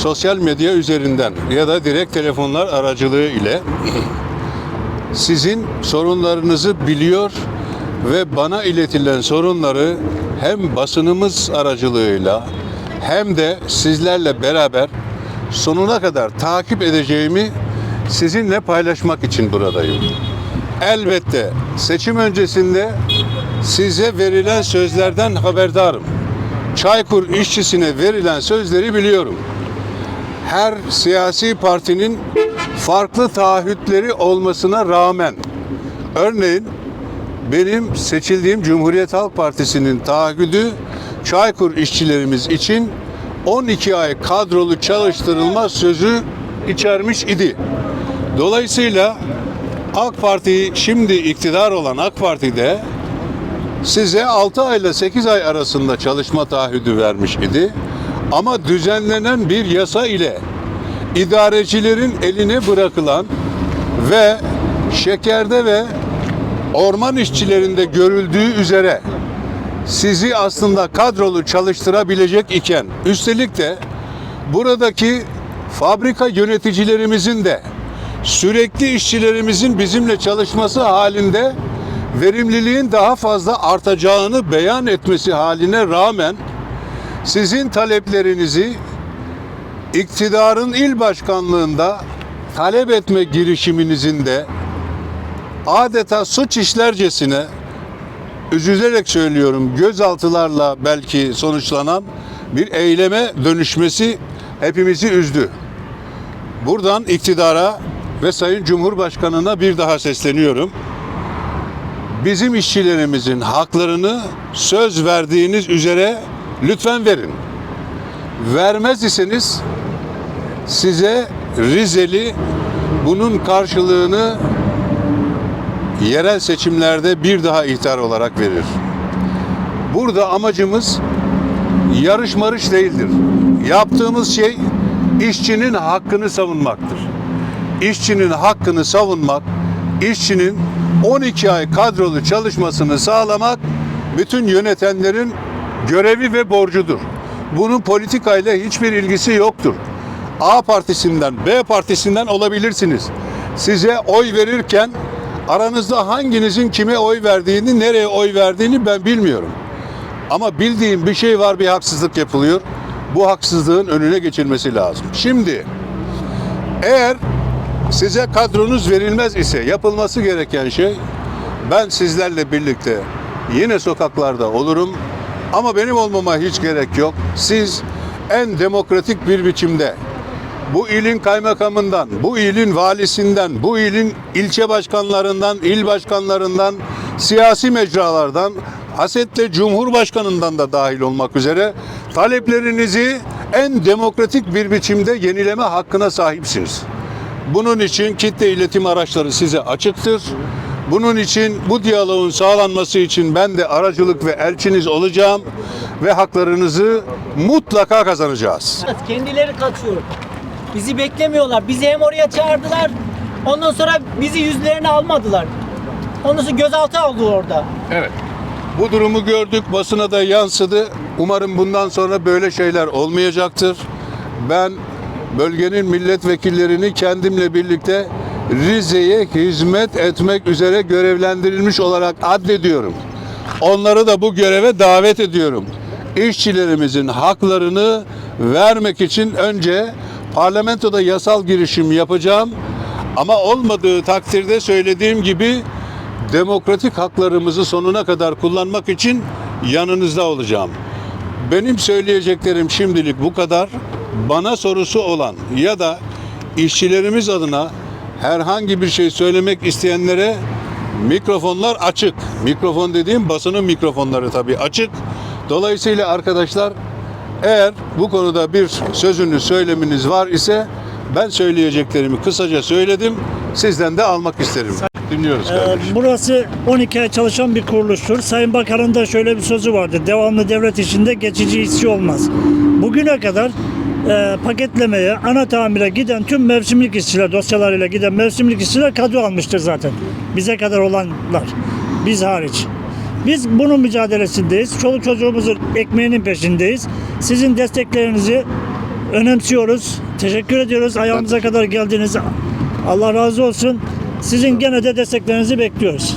sosyal medya üzerinden ya da direkt telefonlar aracılığı ile sizin sorunlarınızı biliyor ve bana iletilen sorunları hem basınımız aracılığıyla hem de sizlerle beraber sonuna kadar takip edeceğimi sizinle paylaşmak için buradayım. Elbette seçim öncesinde size verilen sözlerden haberdarım. Çaykur işçisine verilen sözleri biliyorum. Her siyasi partinin farklı taahhütleri olmasına rağmen örneğin benim seçildiğim Cumhuriyet Halk Partisi'nin taahhüdü Çaykur işçilerimiz için 12 ay kadrolu çalıştırılma sözü içermiş idi. Dolayısıyla AK Parti şimdi iktidar olan AK Parti'de size 6 ay ile 8 ay arasında çalışma taahhüdü vermiş idi. Ama düzenlenen bir yasa ile idarecilerin eline bırakılan ve şekerde ve orman işçilerinde görüldüğü üzere sizi aslında kadrolu çalıştırabilecek iken üstelik de buradaki fabrika yöneticilerimizin de sürekli işçilerimizin bizimle çalışması halinde verimliliğin daha fazla artacağını beyan etmesi haline rağmen sizin taleplerinizi iktidarın il başkanlığında talep etme girişiminizin de adeta suç işlercesine üzülerek söylüyorum gözaltılarla belki sonuçlanan bir eyleme dönüşmesi hepimizi üzdü. Buradan iktidara ve Sayın Cumhurbaşkanı'na bir daha sesleniyorum. Bizim işçilerimizin haklarını söz verdiğiniz üzere lütfen verin. Vermez iseniz size Rizeli bunun karşılığını yerel seçimlerde bir daha ihtar olarak verir. Burada amacımız yarış marış değildir. Yaptığımız şey işçinin hakkını savunmaktır. İşçinin hakkını savunmak, işçinin 12 ay kadrolu çalışmasını sağlamak bütün yönetenlerin görevi ve borcudur. Bunun politikayla hiçbir ilgisi yoktur. A partisinden, B partisinden olabilirsiniz. Size oy verirken aranızda hanginizin kime oy verdiğini, nereye oy verdiğini ben bilmiyorum. Ama bildiğim bir şey var, bir haksızlık yapılıyor. Bu haksızlığın önüne geçilmesi lazım. Şimdi eğer size kadronuz verilmez ise yapılması gereken şey ben sizlerle birlikte yine sokaklarda olurum ama benim olmama hiç gerek yok. Siz en demokratik bir biçimde bu ilin kaymakamından, bu ilin valisinden, bu ilin ilçe başkanlarından, il başkanlarından, siyasi mecralardan, hasetle Cumhurbaşkanından da dahil olmak üzere taleplerinizi en demokratik bir biçimde yenileme hakkına sahipsiniz. Bunun için kitle iletim araçları size açıktır. Bunun için bu diyaloğun sağlanması için ben de aracılık ve elçiniz olacağım ve haklarınızı mutlaka kazanacağız. Kendileri kaçıyor. Bizi beklemiyorlar. Bizi hem oraya çağırdılar. Ondan sonra bizi yüzlerine almadılar. Ondan sonra gözaltı aldı orada. Evet. Bu durumu gördük, basına da yansıdı. Umarım bundan sonra böyle şeyler olmayacaktır. Ben bölgenin milletvekillerini kendimle birlikte Rize'ye hizmet etmek üzere görevlendirilmiş olarak addediyorum. Onları da bu göreve davet ediyorum. İşçilerimizin haklarını vermek için önce parlamentoda yasal girişim yapacağım. Ama olmadığı takdirde söylediğim gibi demokratik haklarımızı sonuna kadar kullanmak için yanınızda olacağım. Benim söyleyeceklerim şimdilik bu kadar. Bana sorusu olan ya da işçilerimiz adına herhangi bir şey söylemek isteyenlere mikrofonlar açık. Mikrofon dediğim basının mikrofonları tabii açık. Dolayısıyla arkadaşlar eğer bu konuda bir sözünü söyleminiz var ise ben söyleyeceklerimi kısaca söyledim. Sizden de almak isterim. Dinliyoruz Ee, kardeşim. Burası 12 ay çalışan bir kuruluştur. Sayın Bakan'ın da şöyle bir sözü vardı. Devamlı devlet içinde geçici işçi olmaz. Bugüne kadar e, paketlemeye, ana tamire giden tüm mevsimlik işçiler, dosyalarıyla giden mevsimlik işçiler kadro almıştır zaten. Bize kadar olanlar. Biz hariç. Biz bunun mücadelesindeyiz. Çoluk çocuğumuzun ekmeğinin peşindeyiz. Sizin desteklerinizi önemsiyoruz. Teşekkür ediyoruz. Ayağımıza kadar geldiniz. Allah razı olsun. Sizin gene de desteklerinizi bekliyoruz.